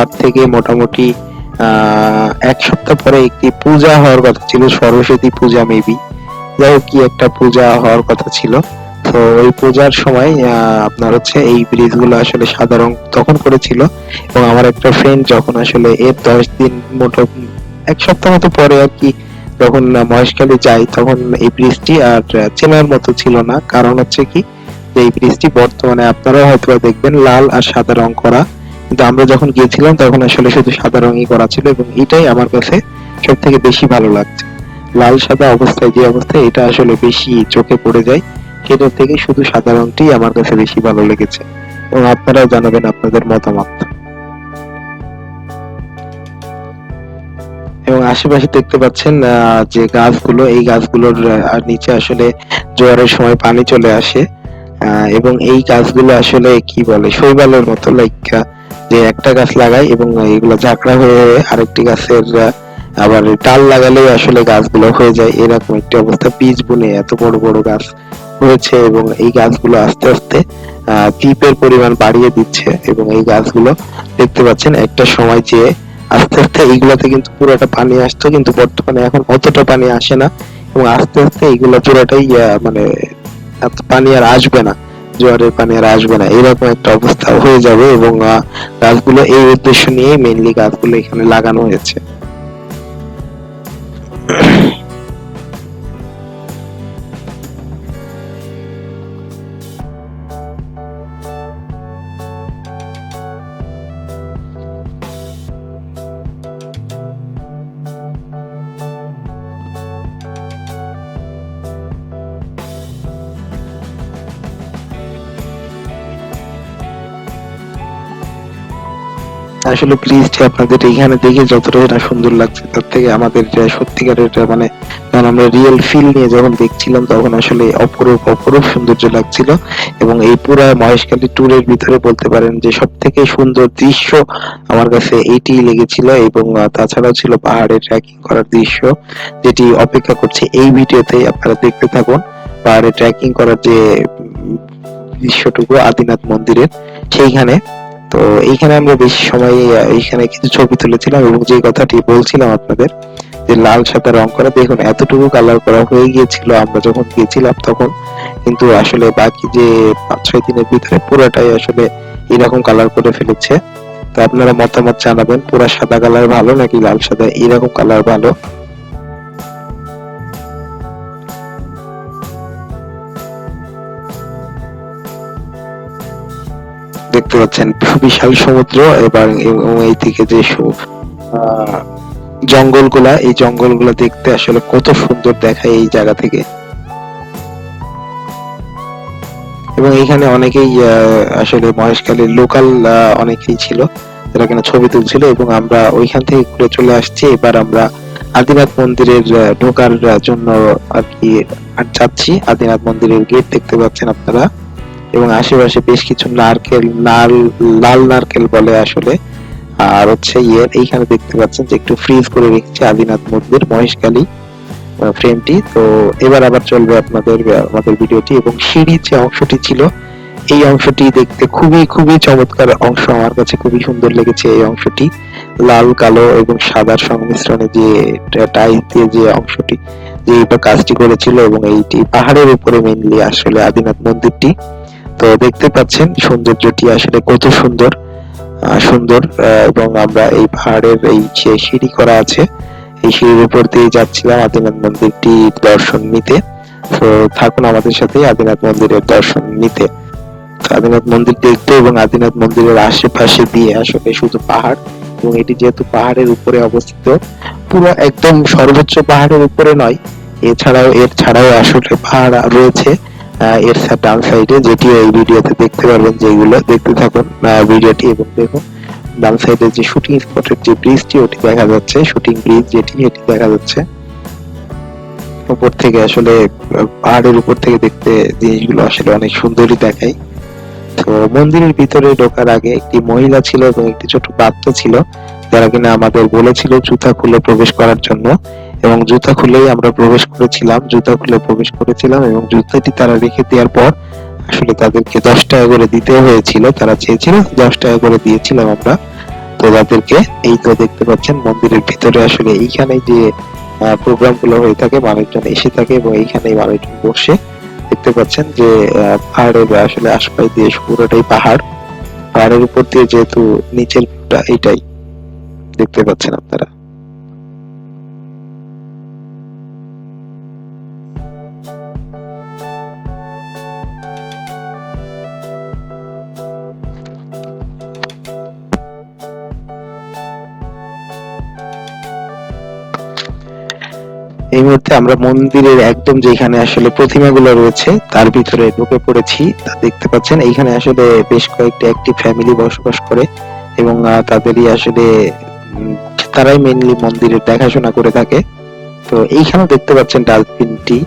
তার থেকে মোটামুটি এক সপ্তাহ পরে একটি পূজা হওয়ার কথা ছিল, সরস্বতী পূজা মেবি যাই কি একটা পূজা হওয়ার কথা ছিল। তো ওই পূজার সময় আপনার হচ্ছে এই ব্রিজগুলো আসলে সাদা রং তখন করেছিল। এবং আমার একটা ফ্রেন্ড যখন আসলে এর দশ দিন মোটো এক সপ্তাহ মতো পরে আর কি যখন মহেশখালী যাই তখন এই ব্রিজটি আর চেনার মতো ছিল না। কারণ হচ্ছে কি এই ব্রিজটি বর্তমানে আপনারাও হয়তো দেখবেন, লাল আর সাদা রং করা। কিন্তু আমরা যখন গিয়েছিলাম, তখন আসলে শুধু সাদা রঙই করা ছিল এবং এটাই আমার কাছে সব থেকে বেশি ভালো লাগছে। লাল সাদা অবস্থায় যে অবস্থায় এটা আসলে বেশি চোখে পড়ে যায়। সেটার থেকে শুধু সাদা রংটি আমার কাছে বেশি ভালো লেগেছে। এবং আপনারাও জানাবেন আপনাদের মতামত। এবং আশেপাশে দেখতে পাচ্ছেন যে গাছগুলো, এই গাছগুলোর নিচে আসলে জোয়ারের সময় পানি চলে আসে। এবং এই গাছগুলো আসলে কি বলে, শৈবালের মতো লাইক যে একটা গাছ লাগাই এবং এগুলো ঝাঁকড়া হয়ে আরেকটি গাছের আবার ডাল লাগালেও আসলে গাছগুলো হয়ে যায়। এরকম একটি অবস্থা। বীজ বুনে এত বড় বড় গাছ হয়েছে এবং এই গাছগুলো আস্তে আস্তে দ্বীপের পরিমাণ বাড়িয়ে দিচ্ছে এবং এই গাছগুলো দেখতে পাচ্ছেন একটা সময় যে আস্তে আস্তে এইগুলোতে কিন্তু পুরোটা পানি আসতো, কিন্তু বর্তমানে এখন অতটা পানি আসে না এবং আস্তে আস্তে এইগুলো পুরোটাই মানে পানি আর আসবে না। জোয়ারের পানি আর আসবে না। এরকম একটা অবস্থা হয়ে যাবে এবং গাছগুলো এই উদ্দেশ্য নিয়ে মেইনলি গাছগুলো এখানে লাগানো হয়েছে। আসলে ব্রিজটি আপনাদের এখানে দেখে যতটা না সুন্দর লাগছে, তার থেকে আমাদের যে যে মানে যখন আমরা রিয়েল ফিল নিয়ে যখন দেখছিলাম, তখন আসলে অপরূপ অপরূপ সৌন্দর্য লাগছিল। এবং এই পুরো মহেশখালী ট্যুরের ভিতরে বলতে পারেন যে সব থেকে সুন্দর দৃশ্য আমার কাছে এইটি লেগেছিল এবং তাছাড়াও ছিল পাহাড়ে ট্রেকিং করার দৃশ্য, যেটি অপেক্ষা করছে এই ভিডিওতে আপনারা দেখতে থাকুন। পাহাড়ে ট্রেকিং করার যে দৃশ্যটুকু আদিনাথ মন্দিরের সেইখানে। তো এইখানে আমরা বেশি সময় এইখানে কিছু ছবি তুলেছিলাম এবং যে কথাটি বলছিলাম আপনাদের, যে লাল, সাদা রং করা, দেখুন, এতটুকু কালার করা হয়ে গিয়েছিল, আমরা যখন গিয়েছিলাম তখন, কিন্তু আসলে বাকি যে পাঁচ, ছয় দিনের ভিতরে পুরোটাই আসলে এরকম কালার করে ফেলেছে। তো আপনারা মতামত জানাবেন, পুরো সাদা কালার ভালো নাকি লাল, সাদা, এরকম কালার ভালো? দেখতে পাচ্ছেন বিশাল সমুদ্র এবং এই থেকে যে আহ, জঙ্গলগুলা এই জঙ্গলগুলা দেখতে আসলে কত সুন্দর দেখায় এই জায়গা থেকে। এবং এখানে অনেকেই আসলে মহেশখালীর লোকাল অনেকেই ছিল যারা কিনা ছবি তুলছিল এবং আমরা ওইখান থেকে ঘুরে চলে আসছি। এবার আমরা আদিনাথ মন্দিরের ঢোকার জন্য আর কি যাচ্ছি। আদিনাথ মন্দিরের গেট দেখতে পাচ্ছেন আপনারা। এবং আশেপাশে বেশ কিছু নারকেল লাল লাল নারকেল বলে আসলে। আর হচ্ছে ইয়ে এইখানে দেখতে পাচ্ছেন যে একটু ফ্রিজ করে রেখেছে আদিনাথ মন্দির, মহেশখালী ফ্রেমটি তো এবার আবার চলবে আপনাদের, আমাদের ভিডিওটি এবং সিঁড়ির যে অংশটি ছিল, এই অংশটি দেখতে খুবই খুবই চমৎকার অংশ। আমার কাছে খুবই সুন্দর লেগেছে এই অংশটি। লাল, কালো এবং সাদার সংমিশ্রণে যে টাইলস দিয়ে যে অংশটি, যে এটা কাজটি করেছিল এবং এইটি পাহাড়ের উপরে মেইনলি আসলে আদিনাথ মন্দিরটি। তো দেখতে পাচ্ছেন সৌন্দর্যটি আসলে কত সুন্দর সুন্দর এবং আমরা এই পাহাড়ের এই যে সিঁড়ি করা আছে, এই সিঁড়ির উপর দিয়ে যাচ্ছিলাম আদিনাথ মন্দিরটি দর্শন নিতে। তো থাকুন আমাদের সাথে আদিনাথ মন্দিরের দর্শন নিতে। আদিনাথ মন্দির দেখতে এবং আদিনাথ মন্দিরের আশেপাশে দিয়ে আসলে শুধু পাহাড়, এবং এটি যেহেতু পাহাড়ের উপরে অবস্থিত, পুরো একদম সর্বোচ্চ পাহাড়ের উপরে নয়, এছাড়াও এর ছাড়াও আসলে পাহাড় রয়েছে। এর ডান সাইডে যেটি এই ভিডিওতে দেখতে পারবেন যেগুলো দেখতে থাকুন ভিডিওটি এবং দেখুন। ডান সাইডে যে শুটিং স্পটের যে ব্রিজটি ওটি দেখা যাচ্ছে শুটিং ব্রিজ যেটি, এটি দেখা যাচ্ছে। উপর থেকে আসলে পাহাড়ের উপর থেকে দেখতে জিনিসগুলো আসলে অনেক সুন্দরই দেখায়। তো মন্দিরের ভিতরে ঢোকার আগে একটি মহিলা ছিল এবং একটি ছোট বাচ্চা ছিল, যারা কিনা আমাদের বলেছিল জুতা খুলে প্রবেশ করার জন্য। এবং জুতা খুলেই আমরা প্রবেশ করেছিলাম, জুতা খুলে প্রবেশ করেছিলাম এবং জুতাটি তারা রেখে দেওয়ার পর আসলে তাদেরকে দশ টাকা করে দিতে হয়েছিল, তারা চেয়েছিল দশ টাকা করে দিয়েছিলাম আমরা। তো তাদেরকে এই তো দেখতে পাচ্ছেন মন্দিরের ভিতরে আসলে এইখানে যে প্রোগ্রামগুলো হয়ে থাকে, মানুষজন এসে থাকে এবং এইখানেই মানুষজন বসে দেখতে পাচ্ছেন যে পাহাড়ের আসলে আশপাশ দিয়ে পুরোটাই পাহাড়। পাহাড়ের উপর দিয়ে যেহেতু নিচের এইটাই দেখতে পাচ্ছেন আপনারা। এই মুহূর্তে আমরা মন্দিরের একদম যেখানে আসলে প্রতিমাগুলো রয়েছে, তার ভিতরে ঢুকে পড়েছি। তা দেখতে পাচ্ছেন, এইখানে আসলে বেশ কয়েকটি একটি ফ্যামিলি বসবাস করে এবং তাদেরই আসলে তারাই মেনলি মন্দিরের দেখাশোনা করে থাকে। তো এইখানে দেখতে পাচ্ছেন ডাস্টবিনটি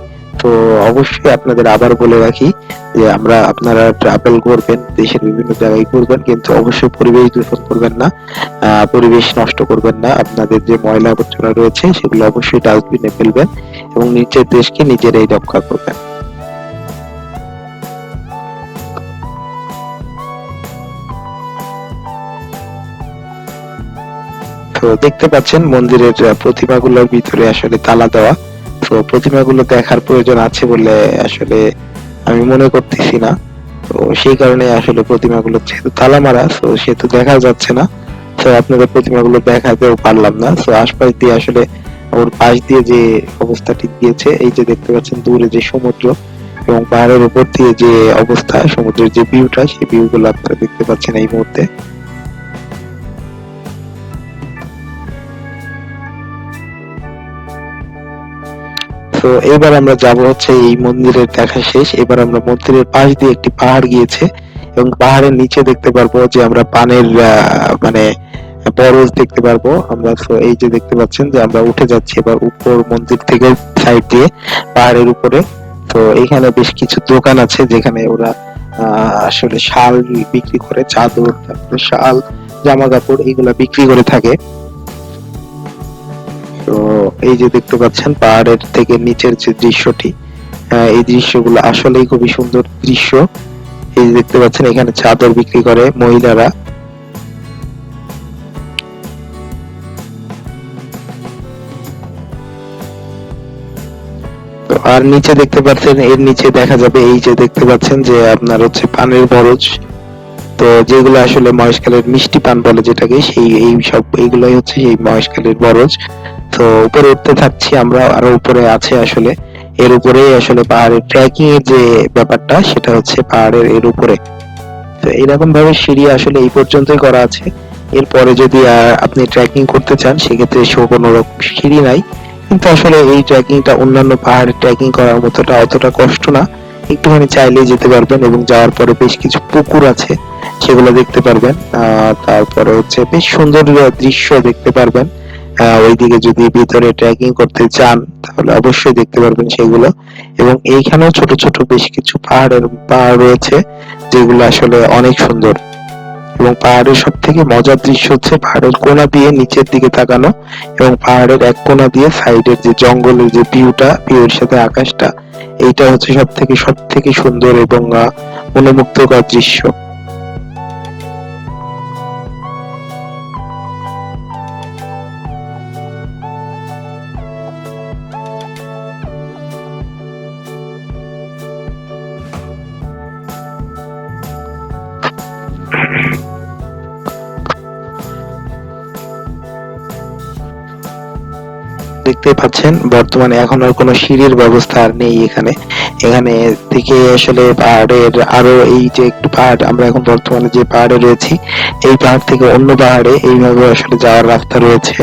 তো অবশ্যই আপনাদের আবার বলে রাখি যে আমরা আপনারা ট্রাভেল করবেন, দেশের বিভিন্ন জায়গায় ঘুরবেন, কিন্তু অবশ্যই পরিবেশ দূষণ করবেন না। পরিবেশ নষ্ট করবেন না। আপনাদের যে ময়লা আবর্জনা রয়েছে, সেগুলো অবশ্যই ডাস্টবিনে ফেলবেন এবং নিজের দেশকে নিজেরাই রক্ষা করবেন। দেখতে পাচ্ছেন মন্দিরের প্রতিমাগুলোর ভিতরে আসলে তালা দেওয়া। তো প্রতিমাগুলো দেখার প্রয়োজন আছে বলে আসলে আমি মনে করতেছি না। তো সেই কারণে আসলে প্রতিমাগুলো যেহেতু তালা মারা তো সেহেতু দেখা যাচ্ছে না। তো আপনাদের প্রতিমাগুলো দেখাতেও পারলাম না। তো আশপাশ দিয়ে আসলে ওর পাশ দিয়ে যে অবস্থাটি দিয়েছে এই যে দেখতে পাচ্ছেন দূরে যে সমুদ্র এবং পাহাড়ের উপর দিয়ে যে অবস্থা, সমুদ্রের যে ভিউটা সেই ভিউ গুলো আপনারা দেখতে পাচ্ছেন এই মুহূর্তে। তো এবার আমরা যাব হচ্ছে এই মন্দিরের দেখা শেষ। এবার আমরা মন্দিরের পাশ দিয়ে একটি পাহাড় গিয়েছে এবং পাহাড়ের নিচে দেখতে পারব যে আমরা পানের মানে বরজ দেখতে পারব। আমরা এই যে দেখতে পাচ্ছেন যে আমরা উঠে যাচ্ছি এবার উপর মন্দির থেকে সাইড দিয়ে পাহাড়ের উপরে। তো এখানে বেশ কিছু দোকান আছে যেখানে ওরা আসলে শাল বিক্রি করে, চাদর, তারপরে শাল জামা কাপড় এগুলা বিক্রি করে থাকে। তো এই যে দেখতে পাচ্ছেন, পাহাড়ের থেকে নিচের যে দৃশ্যটি এই দৃশ্যগুলো আসলেই খুবই সুন্দর দৃশ্য। এই যে দেখতে পাচ্ছেন, এখানে চাদর বিক্রি করে মহিলারা। আর নিচে দেখতে পাচ্ছেন, এর নিচে দেখা যাবে এই যে দেখতে পাচ্ছেন যে আপনার হচ্ছে পানের বরজ। তো যেগুলো আসলে মহেশখালের মিষ্টি পান বলে যেটাকে, সেই, এই সব, এইগুলাই হচ্ছে সেই মহেশখালের বরজ। তো উপরে উঠতে থাকছি আমরা, আরও উপরে আছে আসলে। এর উপরেই আসলে পাহাড়ের ট্রেকিং এর যে ব্যাপারটা, সেটা হচ্ছে পাহাড়ের এর উপরে। তো এরকম ভাবে সিঁড়ি আসলে এই পর্যন্তই করা আছে। এরপরে যদি আপনি ট্রেকিং করতে চান, সেক্ষেত্রে শো কোনো রকম সিঁড়ি নাই। কিন্তু আসলে এই ট্রেকিংটা অন্যান্য পাহাড়ে ট্রেকিং করার মতোটা অতটা কষ্ট না। একটুখানি চাইলেই যেতে পারবেন এবং যাওয়ার পরে বেশ কিছু পুকুর আছে। সেগুলো দেখতে পারবেন। তারপরে হচ্ছে বেশ সুন্দর দৃশ্য দেখতে পারবেন। ওইদিকে যদি ভিতরে ট্রেকিং করতে চান, তাহলে অবশ্যই দেখতে পারবেন সেগুলো। এবং এইখানেও ছোট ছোট বেশ কিছু পাহাড়ের, পাহাড় রয়েছে, যেগুলো আসলে অনেক সুন্দর। এবং পাহাড়ের সব থেকে মজার দৃশ্য হচ্ছে পাহাড়ের কোনা দিয়ে নিচের দিকে তাকানো এবং পাহাড়ের এক কোনা দিয়ে সাইডের যে জঙ্গলের যে ভিউটা, ভিউর সাথে আকাশটা, এইটা হচ্ছে সব থেকে সব থেকে সুন্দর এবং মনোমুগ্ধকর দৃশ্য। দেখতে পাচ্ছেন, বর্তমানে এখন আর কোনো সিঁড়ির ব্যবস্থা আর নেই এখানে। এখানে থেকে আসলে পাহাড়ের আরও এই যে একটু পাহাড়, আমরা এখন বর্তমানে যে পাহাড়ে রয়েছি, এই পাহাড় থেকে অন্য পাহাড়ে এইভাবে আসলে যাওয়ার রাস্তা রয়েছে।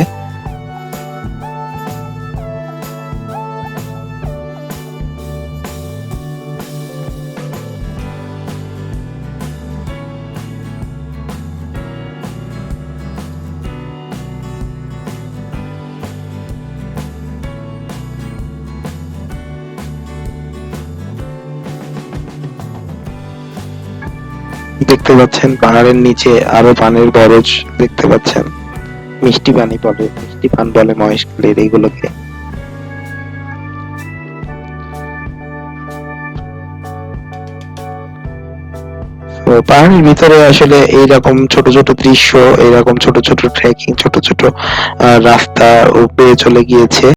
দেখতে পাচ্ছেন, পাহাড়ের নিচে আরও পানের বরজ দেখতে পাচ্ছেন। মিষ্টি পানি বলে, মিষ্টি পান বলে মহেশখালীর এইগুলোকে। পাহাড়ের ভিতরে আসলে এইরকম ছোট ছোট দৃশ্য, এইরকম ছোট ছোট ট্রেকিং ছোট ছোট রাস্তা পেয়ে চলে গিয়েছে।